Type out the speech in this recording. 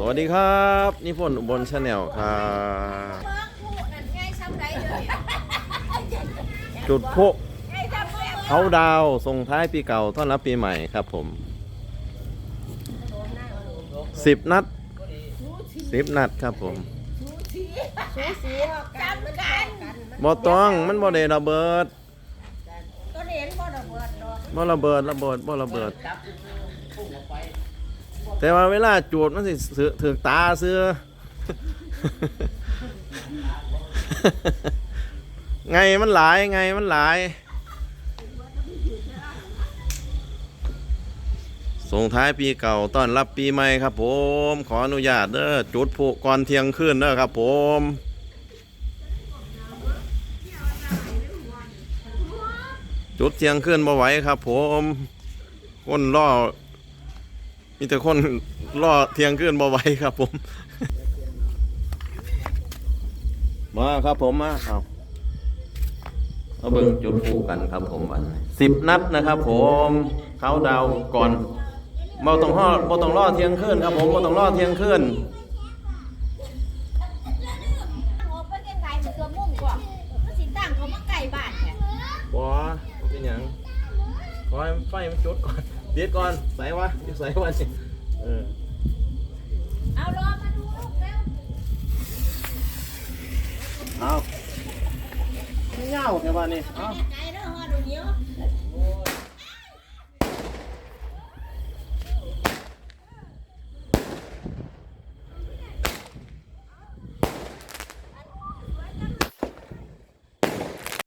สวัสดีครับนิพนธ์อุบลชาแนลครับจุดพลุเขาดาวส่งท้ายปีเก่าต้อนรับปีใหม่ครับผมสิบนัดสิบนัดครับผมบ่ต้องมันบ่ได้ระเบิดก็เห็นบ่ระเบิดดอกบ่ระเบิดระเบิดบ่ระเบิด แต่ว่าเวลาจูดมันสิถือถือตาเสื้อไงมันหลายไงมันหลาย ส่งท้ายปีเก่าต้อนรับปีใหม่ครับผม ขออนุญาตเด้อจุดพลุก่อนเที่ยงคืนเด้อครับผมจุดเที่ยงคืนบ่ไหวครับผมคนล่อ มีแต่คนล่อเที่ยงคืนบ่ไหวครับผม มาครับผมมาเอาเอาเบิ่งจุดพลุกันครับผมอันสิบนัดนะครับผมเขาดาวก่อนบ่ต้องห่อบ่ต้องล่อเที่ยงคืนครับผมบ่ต้องล่อเที่ยงคืนโอ้ไปเก่งไก่มันตัวมุ่งกว่ามันสิตั้งเขามาไก่บ้านแท้บ่เป็นหยังขอให้ไฟมันจุดก่อน ปิดก่อนใส่วะใส่วะสิเออเอารอมาดูลูกแล้วเอาไม่เงาแค่ว่านี่เอาไก่เ